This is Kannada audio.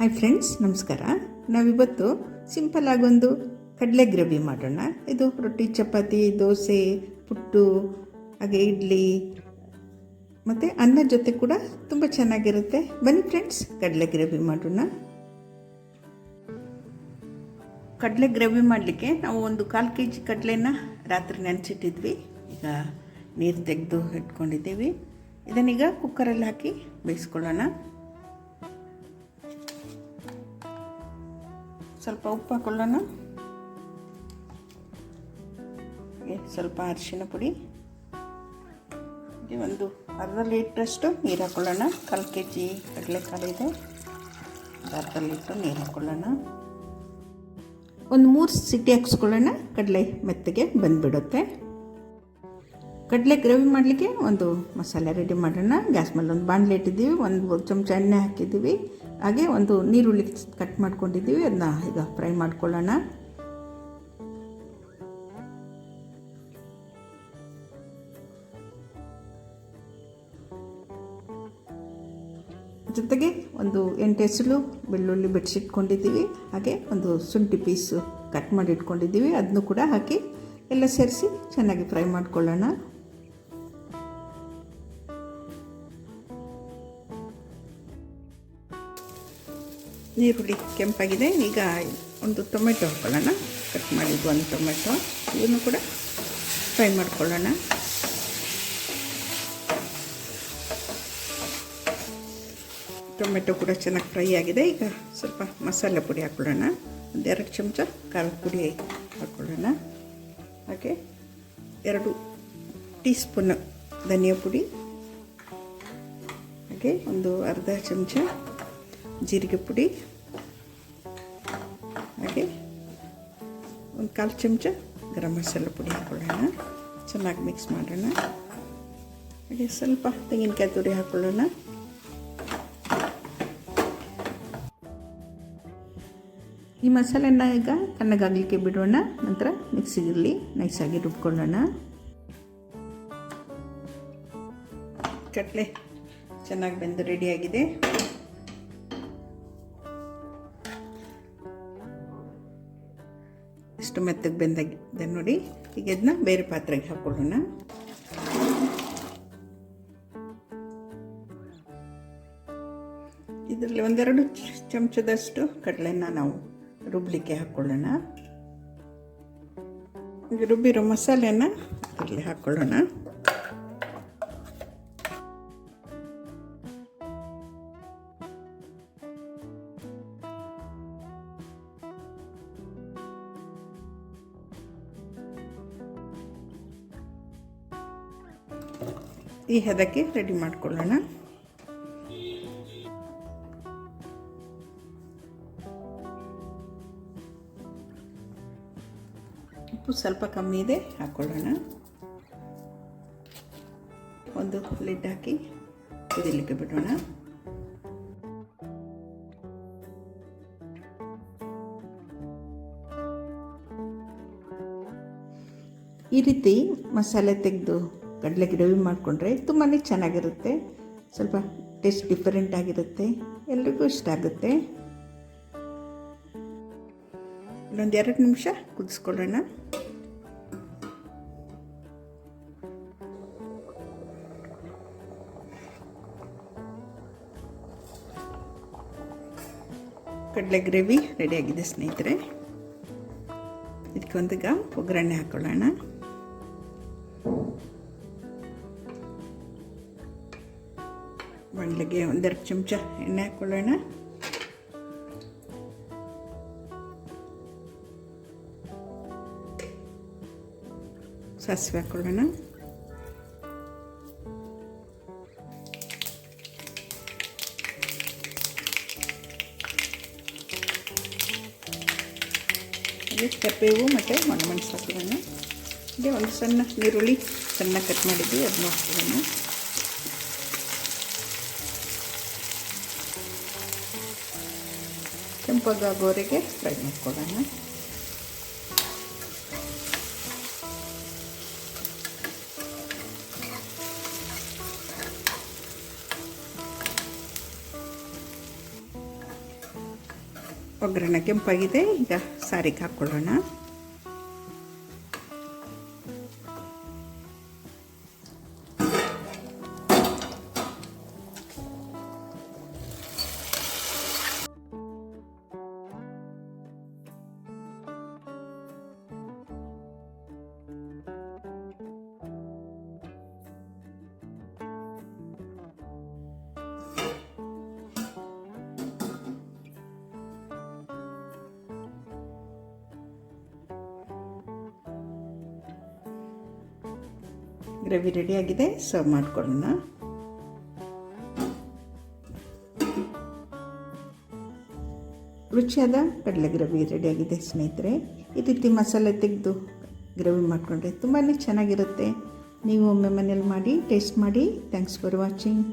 ಹಾಯ್ ಫ್ರೆಂಡ್ಸ್ ನಮಸ್ಕಾರ. ನಾವಿವತ್ತು ಸಿಂಪಲ್ ಒಂದು ಕಡಲೆ ಗ್ರೇವಿ ಮಾಡೋಣ. ಇದು ರೊಟ್ಟಿ, ಚಪಾತಿ, ದೋಸೆ, ಪುಟ್ಟು, ಹಾಗೆ ಇಡ್ಲಿ, ಮತ್ತು ಅನ್ನ ಜೊತೆ ಕೂಡ ತುಂಬ ಚೆನ್ನಾಗಿರುತ್ತೆ. ಬನ್ನಿ ಫ್ರೆಂಡ್ಸ್ ಕಡಲೆ ಗ್ರೇವಿ ಮಾಡೋಣ. ಕಡಲೆ ಗ್ರೇವಿ ಮಾಡಲಿಕ್ಕೆ ನಾವು ಒಂದು ಕಾಲು ಕೆ ಜಿ ಕಡಲೆನ ರಾತ್ರಿ ನೆನೆಸಿಟ್ಟಿದ್ವಿ. ಈಗ ನೀರು ತೆಗೆದು ಇಟ್ಕೊಂಡಿದ್ದೀವಿ. ಇದನ್ನೀಗ ಕುಕ್ಕರಲ್ಲಿ ಹಾಕಿ ಬೇಯಿಸ್ಕೊಳ್ಳೋಣ. ಸ್ವಲ್ಪ ಉಪ್ಪು ಹಾಕೊಳ್ಳೋಣ. ಸ್ವಲ್ಪ ಅರಿಶಿನ ಪುಡಿ. ಒಂದು ಅರ್ಧ ಲೀಟ್ರಷ್ಟು ನೀರು ಹಾಕೊಳ್ಳೋಣ. ಕಾಲು ಕೆ ಜಿ ಕಡಲೆಕಾಳು ಇದೆ. ಅರ್ಧ ಲೀಟ್ರ್ ನೀರು ಹಾಕೊಳ್ಳೋಣ. ಒಂದು ಮೂರು ಸಿಟಿ ಹಾಕ್ಸ್ಕೊಳ್ಳೋಣ. ಕಡಲೆ ಮೆತ್ತಗೆ ಬಂದುಬಿಡುತ್ತೆ. ಕಡಲೆ ಗ್ರೇವಿ ಮಾಡಲಿಕ್ಕೆ ಒಂದು ಮಸಾಲೆ ರೆಡಿ ಮಾಡೋಣ. ಗ್ಯಾಸ್ ಮೇಲೆ ಒಂದು ಬಾಣಲೆ ಇಟ್ಟಿದ್ದೀವಿ. ಒಂದು ಚಮಚ ಎಣ್ಣೆ ಹಾಕಿದ್ದೀವಿ. ಹಾಗೆ ಒಂದು ನೀರುಳ್ಳಿ ಕಟ್ ಮಾಡ್ಕೊಂಡಿದ್ದೀವಿ. ಅದನ್ನ ಈಗ ಫ್ರೈ ಮಾಡ್ಕೊಳ್ಳೋಣ. ಜೊತೆಗೆ ಒಂದು ಎಂಟು ಹೆಸರು ಬೆಳ್ಳುಳ್ಳಿ ಬಿಡಿಸಿಟ್ಕೊಂಡಿದ್ದೀವಿ ಹಾಗೆ ಒಂದು ಶುಂಠಿ ಪೀಸು ಕಟ್ ಮಾಡಿ ಇಟ್ಕೊಂಡಿದ್ದೀವಿ. ಅದನ್ನು ಕೂಡ ಹಾಕಿ ಎಲ್ಲ ಸೇರಿಸಿ ಚೆನ್ನಾಗಿ ಫ್ರೈ ಮಾಡ್ಕೊಳ್ಳೋಣ. ನೀರುಳ್ಳಿ ಕೆಂಪಾಗಿದೆ. ಈಗ ಒಂದು ಟೊಮೆಟೊ ಹಾಕ್ಕೊಳ್ಳೋಣ ಕಟ್ ಮಾಡಿದ್ದು ಒಂದು ಟೊಮೆಟೊ. ಇದನ್ನು ಕೂಡ ಫ್ರೈ ಮಾಡ್ಕೊಳ್ಳೋಣ. ಟೊಮೆಟೊ ಕೂಡ ಚೆನ್ನಾಗಿ ಫ್ರೈ ಆಗಿದೆ. ಈಗ ಸ್ವಲ್ಪ ಮಸಾಲೆ ಪುಡಿ ಹಾಕ್ಕೊಳ್ಳೋಣ ಒಂದೆರಡು ಚಮಚ ಖಾರದ ಪುಡಿ ಹಾಕ್ಕೊಳ್ಳೋಣ ಹಾಗೆ ಎರಡು ಟೀ ಸ್ಪೂನ್ ಧನಿಯಾ ಪುಡಿ. ಹಾಗೆ ಒಂದು ಅರ್ಧ ಚಮಚ ಜೀರಿಗೆ ಪುಡಿ ಹಾಗೆ ಒಂದು ಕಾಲು ಚಮಚ ಗರಂ ಮಸಾಲೆ ಪುಡಿ ಹಾಕ್ಕೊಳ್ಳೋಣ ಚೆನ್ನಾಗಿ ಮಿಕ್ಸ್ ಮಾಡೋಣ. ಹಾಗೆ ಸ್ವಲ್ಪ ತೆಂಗಿನಕಾಯಿ ತುರಿ ಹಾಕ್ಕೊಳ್ಳೋಣ ಈ ಮಸಾಲೆನ ಈಗ ತಣ್ಣಗಾಗಲಿಕ್ಕೆ ಬಿಡೋಣ. ನಂತರ ಮಿಕ್ಸಿಗಿರಲಿ ನೈಸಾಗಿ ರುಬ್ಕೊಳ್ಳೋಣ. ಕಡಲೆ ಚೆನ್ನಾಗಿ ಬೆಂದು ರೆಡಿಯಾಗಿದೆ ಎಷ್ಟು ಮೆತ್ತಗೆ ಬೆಂದಾಗಿದೆ ನೋಡಿ. ಈಗ ಇದನ್ನ ಬೇರೆ ಪಾತ್ರೆಗೆ ಹಾಕೊಳ್ಳೋಣ. ಇದರಲ್ಲಿ ಒಂದೆರಡು ಚಮಚದಷ್ಟು ಕಡಲೆನ ನಾವು ರುಬ್ಲಿಕ್ಕೆ ಹಾಕ್ಕೊಳ್ಳೋಣ ರುಬ್ಬಿರೋ ಮಸಾಲೆನ ಇಲ್ಲಿ ಹಾಕ್ಕೊಳ್ಳೋಣ ಈ ಹದಕ್ಕೆ ರೆಡಿ ಮಾಡ್ಕೊಳ್ಳೋಣ. ಉಪ್ಪು ಸ್ವಲ್ಪ ಕಮ್ಮಿ ಇದೆ ಹಾಕ್ಕೊಳ್ಳೋಣ ಒಂದು ಲಿಡ್ ಹಾಕಿ ಕುದಿಲಿಕ್ಕೆ ಬಿಡೋಣ. ಈ ರೀತಿ ಮಸಾಲೆ ತೆಗೆದು ಕಡಲೆ ಗ್ರೇವಿ ಮಾಡಿಕೊಂಡ್ರೆ ತುಂಬಾ ಚೆನ್ನಾಗಿರುತ್ತೆ. ಸ್ವಲ್ಪ ಟೇಸ್ಟ್ ಡಿಫರೆಂಟ್ ಆಗಿರುತ್ತೆ. ಎಲ್ರಿಗೂ ಇಷ್ಟ ಆಗುತ್ತೆ. ಇನ್ನೊಂದು ಎರಡು ನಿಮಿಷ ಕುದಿಸ್ಕೊಳ್ಳೋಣ. ಕಡಲೆ ಗ್ರೇವಿ ರೆಡಿಯಾಗಿದೆ ಸ್ನೇಹಿತರೆ. ಇದಕ್ಕೆ ಒಂದೀಗ ಒಗ್ಗರಣೆ ಹಾಕೊಳ್ಳೋಣ. ಬಾಣಲೆಗೆ ಒಂದೆರಡು ಚಮಚ ಎಣ್ಣೆ ಹಾಕ್ಕೊಳ್ಳೋಣ ಸಾಸಿವೆ ಹಾಕ್ಕೊಳ್ಳೋಣ ಕರಿಬೇವು ಮತ್ತು ಒಣಮೆಣಸು ಹಾಕೋಣ ಹಾಗೆ ಒಂದು ಸಣ್ಣ ಈರುಳ್ಳಿ ಸಣ್ಣ ಕಟ್ ಮಾಡಿದ್ವಿ ಅದನ್ನ ಹಾಕೋಣ ಕೆಂಪಗಾಗೋವರೆಗೆ ಫ್ರೈ ಮಾಡ್ಕೊಳ್ಳೋಣ. ಒಗ್ಗರಣೆ ಕೆಂಪಾಗಿದೆ ಈಗ ಸಾರಿಗೆ ಹಾಕ್ಕೊಳ್ಳೋಣ. ಗ್ರೇವಿ ರೆಡಿಯಾಗಿದೆ ಸರ್ವ್ ಮಾಡ್ಕೊಳ್ಳೋಣ. ರುಚಿಯಾದ ಕಡಲೆ ಗ್ರೇವಿ ರೆಡಿಯಾಗಿದೆ ಸ್ನೇಹಿತರೆ. ಈ ರೀತಿ ಮಸಾಲೆ ತೆಗೆದು ಗ್ರೇವಿ ಮಾಡಿಕೊಂಡ್ರೆ ತುಂಬಾ ಚೆನ್ನಾಗಿರುತ್ತೆ. ನೀವು ಒಮ್ಮೆ ಮನೇಲಿ ಮಾಡಿ ಟೇಸ್ಟ್ ಮಾಡಿ. Thanks for watching